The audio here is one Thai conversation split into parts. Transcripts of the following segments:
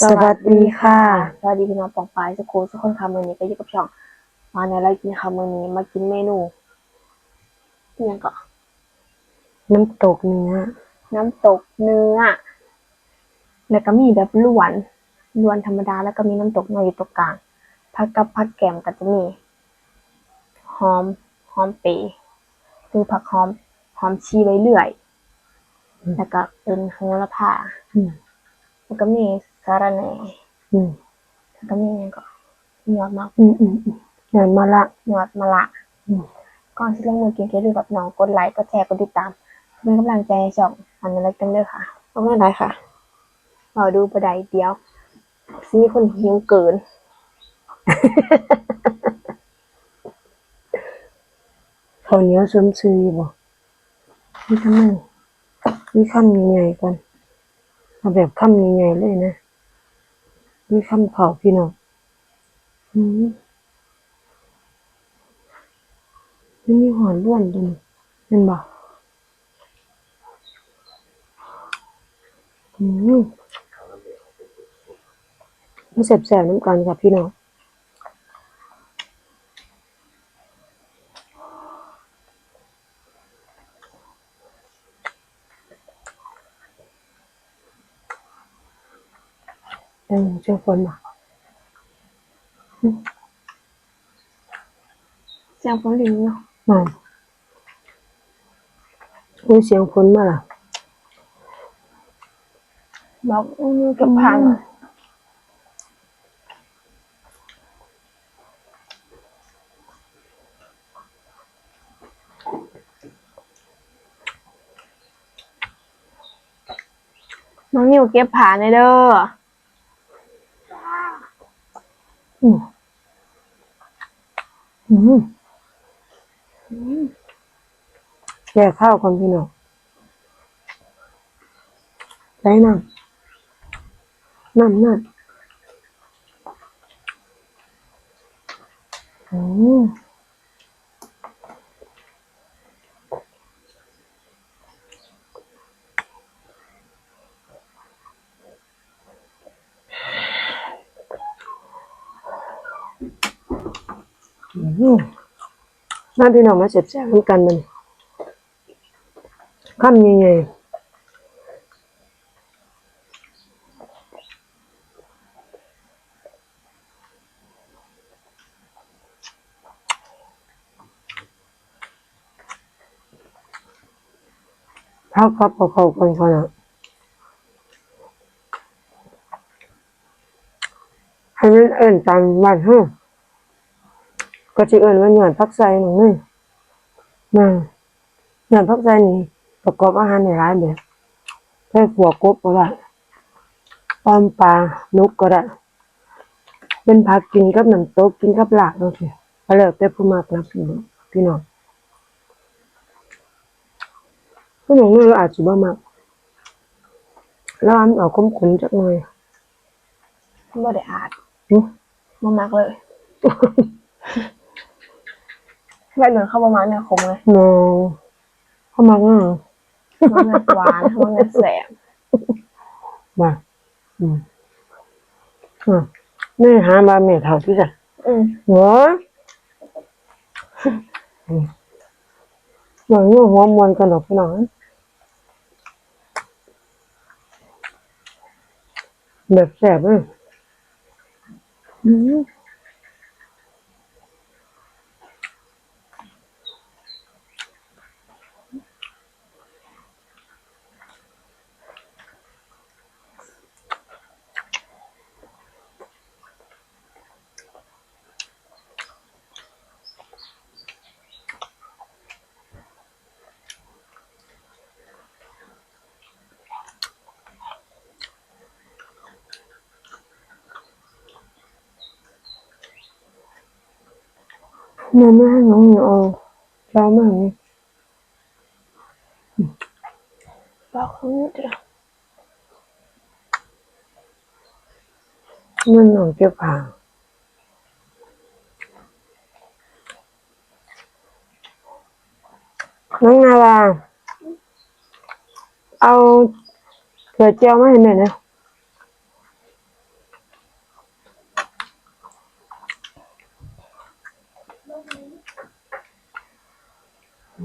สวัสดีค่ะ สวัสดีพี่น้องปองปายสกูทุกคนค่ะมื้อนี้ก็อยู่กับช่อง มาในรายกินค่ะมื้อนี้มากินเมนูอิหยังก็น้ำตกเนื้อ น้ำตกเนื้อ แล้วก็มีแบบล้วนล้วนธรรมดาแล้วก็มีน้ำตกน้อยอยู่ตรงกลางผักกับผักแกมก็จะมีหอมหอมเปรย์คือผักหอมหอมชีไว้เรื่อย แล้วก็เป็นโหระพาอืมแล้วก็มี สาระแหน่อืมแล้วก็มีอิหยังก็ยอดมะอืมอืมอืมงานมาละ ยอดมะละอืม ก่อนที่ลงมือกินก็ดูกับน้องกดไลค์กดแชร์กดติดตามเป็นกำลังใจให้ช่องอันนั้นกันเด้อค่ะเอาไม่ได้ค่ะเราดูประไดเดียวซีมีคนหิวเกิน ข้าวเหนียวชมชื่อบ่นี่ทำไมนี่คำใหญ่ๆก่อนเอาแบบคำใหญ่ๆเลยนะ นี่คำเผาพี่น้องอืมนี่มีหอนล้วนด้วยนี่เห็นบ่อืมมันแสบๆน้ำกันกับพี่น้อง เออเจ้าฝนมาเสียงฝนลินเนาะมาอุ้ยเสียงฝนมาล่ะบอกอือกับพังน้องนิวเก็บผ่าในอยเด้อ อืมอืมแก่ข้าวคนพี่น้องใส่น้ำน้ำน้ำอืมอืม มาพี่น้องมาเจ็บแซ่บๆกันมันคำยังไงพักครับเอาเขากันก่อนนะให้มันเอิ่นตามบ้านเฮา ก็สิเอิ่นว่าหย่อนพักใส่หนูนี่มาหย่อนพักใส่นี่ประกอบอาหารในร้านแบบแค่ขัวกบก็ได้อ้อมปลานุกก็ได้ เป็นผักกินกับน้ำตกกินกับลาบจังซี่ก็แล้วแต่ผู้มักนะพี่น้องพี่น้องผู้น้องนี่อาจสิบ่มักแล้วอันเอาขมๆจักหน่อยบ่ได้อาดหึบ่มักเลย แบบเหมือนเข้าประมาณเนี่ยคมเลยน้องเข้ามาง่ายมันแบบหวานมันแบบแสบมาอืมอะนี่หามาเมียเท่าที่จะอืมหัวอืมหวังว่าหัวมวนกันหรอกพี่น้องแบบแสบเลยอืม แม่ไม่ให้น้องเหนียวเอาเช้ามากนี่ บอกเขานิดเดียว มันหนองเก็บผ่าน้องนาวา เอาเกลือเจียวมาให้แม่นะ ล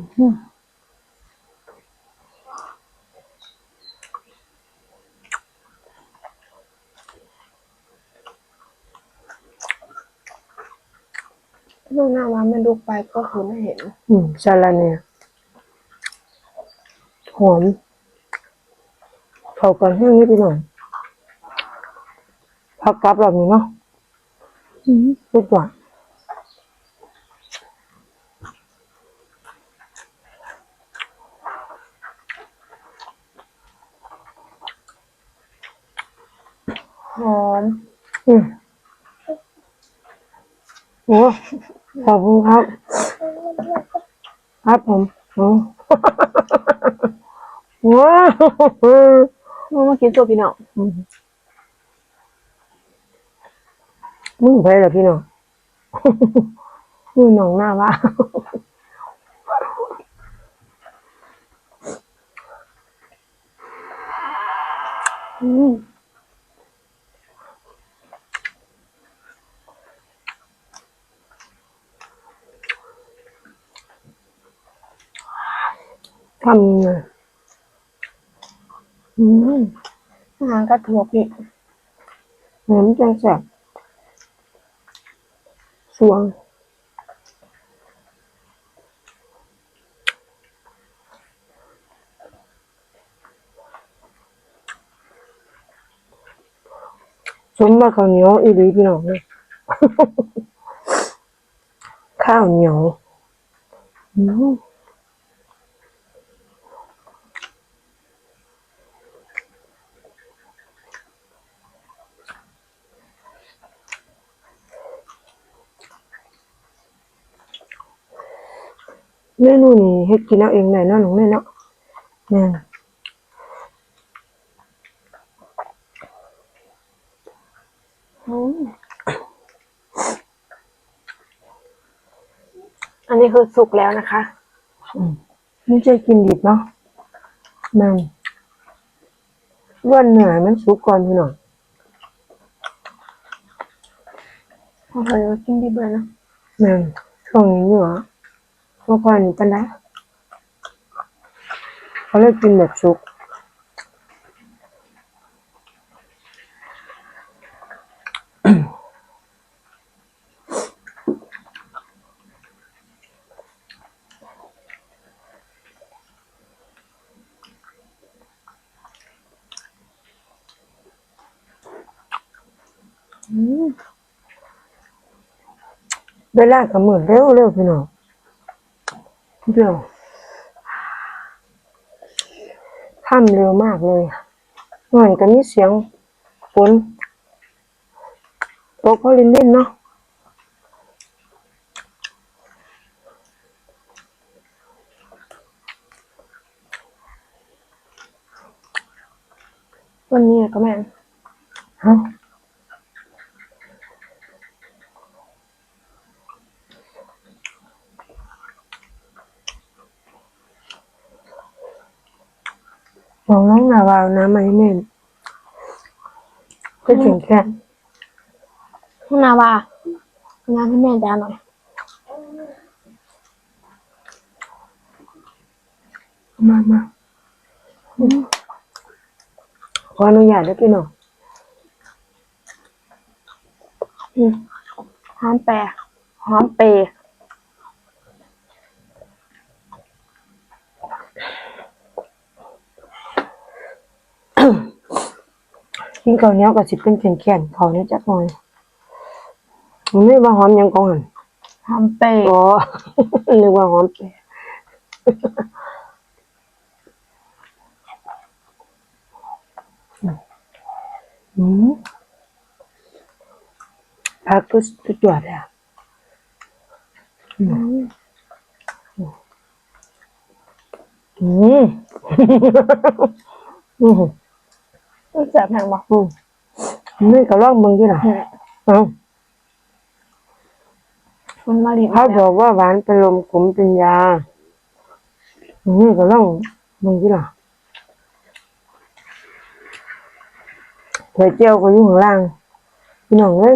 ูกหน้ามาไม่ลูกไปก็คือไม่เห็น อืมซาลาเนี่ยหอมเข้ากันแห้งนิดหน่อยพักกลับแบบนี้เนาะอืมสุดยอด หอมอืมโอ้ขอบคุณครับ ครับผมโอ้ว้าวมึงมากินตัวพี่น้องอืมมึงไปเหรอพี่น้องมึงน้องหน้าว่าอืม ทำไงอืมหารกระถั่วพี่เหมือนจังแสบสวงสมมาข้าวเหนียวอีหลีพี่น้องเลยข้าวเหนียวอืม เมนูนี้เฮ็ดกินเอาเองได้เนาะหนูแม่เนาะแม่นอืมอันนี้คือสุกแล้วนะคะอืมไม่ใช่กินดิบเนาะแม่นว่าเหนื่อยมันสุกก่อนพี่น้องโอ้โหกินดีเลยนะแม่นช่วงนี้อยู่อะ เมื่อก่อนป็นไรเขาเลยกินแบบสุกเวลาก็เหมือนเร็วเร็วพี่น้อง เดี๋ยวทำเร็วมากเลยเหมือนกับมีเสียงฝนตกพอลินลินเนาะวันนี้ก็แม่นฮะบอกน้องนาวาวน้ำไหมเม่นก็ถึงแค่ข้างหน้าว่าเอาน้ำให้แม่จานหน่อยมามาอืมขออนุญาตด้วยพี่น้องอืมหอมแปรหอมเปรย์ กิน ข้าวเหนียวก็สิเป็นแข็งๆข้าวเหนี้จักหน่อยมันไม่ว่าหอมหยังก่อนหอมเปรย์อ๋อนึกว่าหอมแปรอืมผักก็สุดยอดเลยอะอืมอืมอืมอืมมัน แสบแพงบอกอืมนี่ก็ลองมึงที่ไหนเอ้ามันมาดิบเขาบอกว่าหวานเป็นลมขมเป็นยานี่ก็ลองมึงที่ไหนเถยเจียวก็อยู่ข้างล่างพี่น้องเอ้ย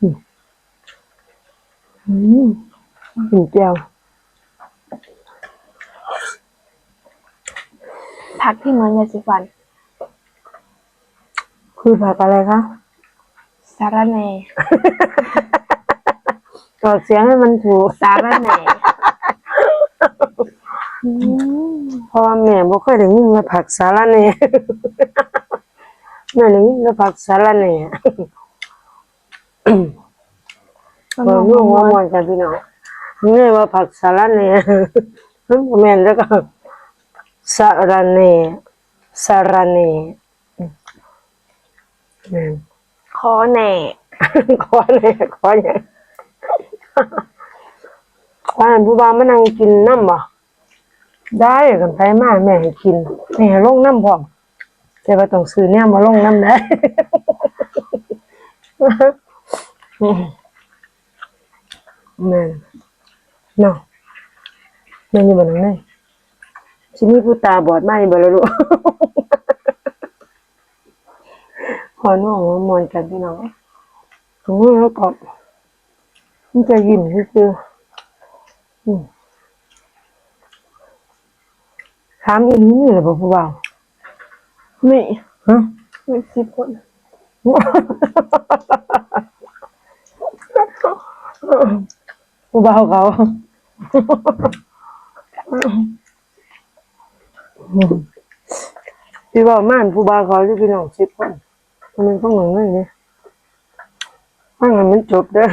อืมอืมกินเจียวผักที่เหมือนยาสีฟัน คือผักอะไรคะสาระแหน่ออกเสียงให้มันถูกสาระแหน่อืมเพราะว่าแม่บ่เคยได้ยินว่าผักสาระแหน่แม่ได้ยินว่าผักสาระแหน่มันบ่มองรู้มว่าองม่วนกันพี่น้องนี่ว่าผักสาระแหน่มันบ่แม่นแล้วก็สาระแหน่สาระแหน่ แม่นคอแหน่ขอแหน่ขอหยังว่าให้ผู้บ่าวมานั่งกินน้ำบ่ได้กันไปมาแม่ให้กินแม่ให้ลงน้ำพร้อมแต่ว่าต้องซื้อเนี่ยมาลงน้ำได้ แม่นเนาะแม่นอยู่บ่นั่นเลยสิมีผู้ตาบอดมาอีบ่ล่ะลูก ขอน้องว่ามวนกันพี่น้องถึงแล้วก็มันจะยิ้มซื่อๆอืมถามอีนี่เหรอบ่ผู้บ่าวนี่ฮะมีสิบคนผู้บ่าวเขาพี่บ่าวม่านผู้บ่าวเขาที่พี่น้องสิบคน มันต้องหนึ่งเลยเนี่ยถ้างั้นมันจบเด้อ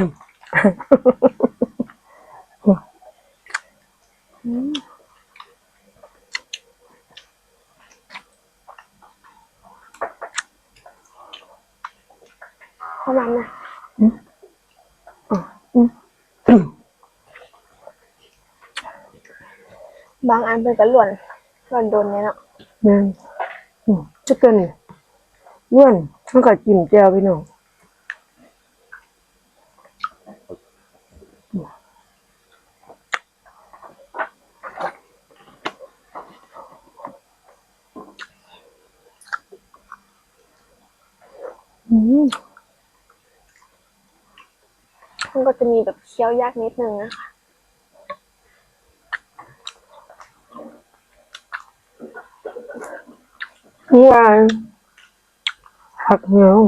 ประมาณน่ะบางอันเป็นกระหล่วนหล่วนโดนเนี่ยเนาะนั่นอืมจะเกินอ้วน มันก็จิ้มแจ่วพี่น้องอืมมันก็จะมีแบบเคี้ยวยากนิดนึงนะคะหวาน ผักเหนียว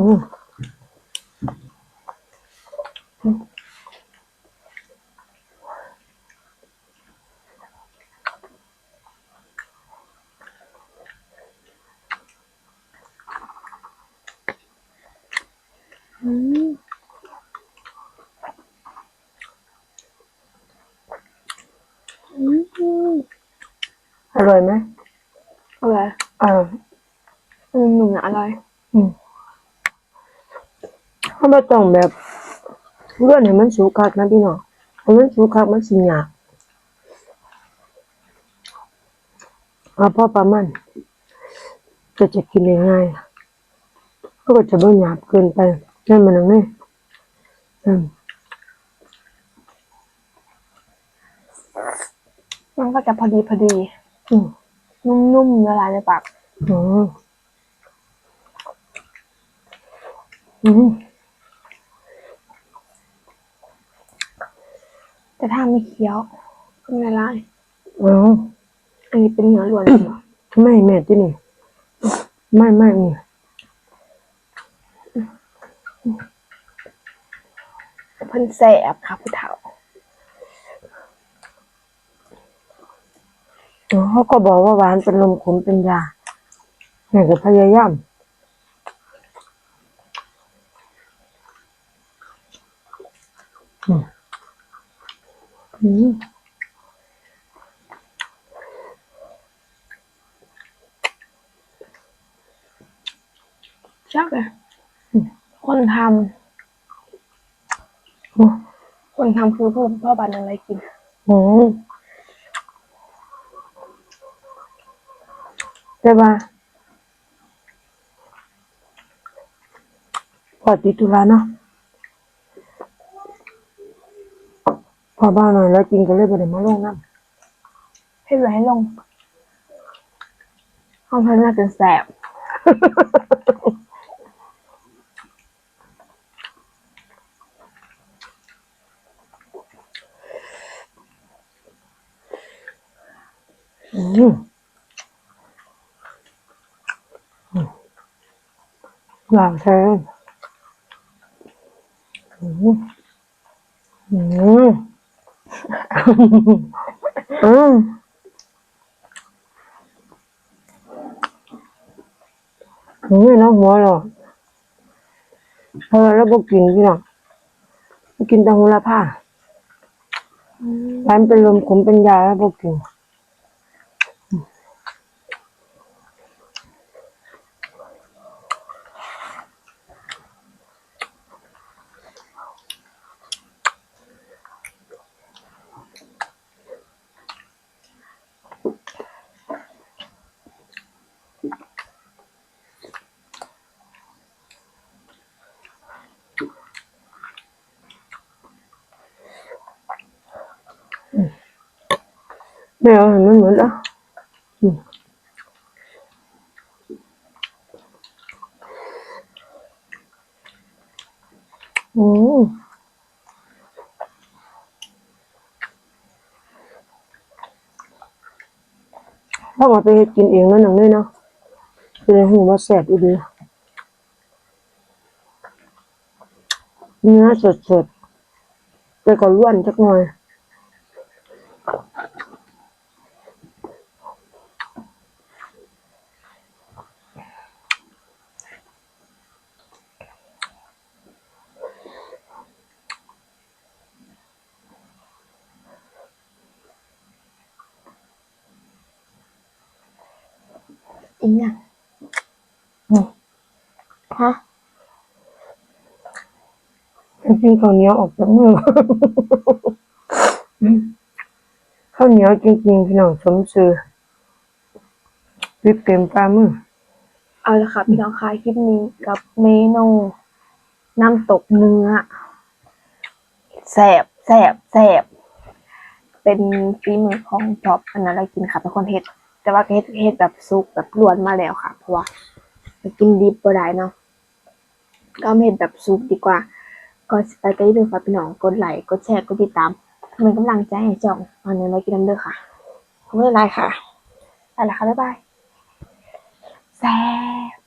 อร่อยไหมอร่อยอ่าอืมหนุ่มอะอร่อยอืมถ้าไม่ต้องแบบเลื่อนให้มันสุกคักนะพี่น้องให้มันสุกคักมันสิหยาบเอาพอประมาณจะจะกินง่ายๆก็จะไม่หยาบเกินไปนั่นมันนั่นนี่อืมมันก็จะพอดีพอดีอืมนุ่มๆละลายในปากอืมอืม แต่ถ้าไม่เคี้ยวก็ไม่ละลายอ๋ออันนี้เป็นเนื้อล้วนเลยเหรอไม่แม่ที่นี่ ไม่ไม่นี่เพิ่นแสบค่ะผู้เฒ่าอ๋อเขาก็บอกว่าหวานเป็นลมขมเป็นยาแม่ก็พยายามอืม ชอบเลยคนทำคนทำคือพ่อพ่อบันอะไรกินอืมแต่ว่าพอติดธุระเนาะ พอบ้าหน่อยแล้วกินก็เลยไปเดี๋ยวมาลงนั่ำให้เหลือให้ลงห้องพักน่าจะแสบหลันแท้อืมอืม อืมนี่น้องหัวหรอเพราะว่าเราบอกกินพี่น้องบ่กินแตังโหระพาร้านเป็นลมขมเป็นยาแล้วบอกกิน เอาเห็นมันเหมือนอะอืมอืมถ้าเอาไปกินเองนั่นหนังเลยเนาะจะได้หูว่าแสบอีดีเนื้อสดๆแต่ก็ร่วนจักหน่อย อีกอย่างอืมฮะกินข้าวเหนียวออกจากมือข้าวเหนียวจริงๆพี่น้องสมชื่อวิปเต็มฝ่ามือ เอาละค่ะพี่น้องคะคลิปนี้กับเมนูน้ำตกเนื้อแสบแสบแสบเป็นฝีมือของจอบอันนั้นเรกินค่ะเป็นคนเฮ็ด แต่ว่าเฮ็ดเฮ็ดแบบซุกแบบล้วนมาแล้วค่ะ เพราะว่ากินดิบบ่ได้เนาะก็เอามาเฮ็ดแบบซุกดีกว่า ก็สไปก็ยืมฝากพี่น้องกดไลค์กดแชร์กดติดตามเป็นกำลังใจให้จ่องตอนนี้มากินน้ำเด้อค่ะขอบคุณหลายค่ะไปละค่ะบ๊ายบายแซ่บ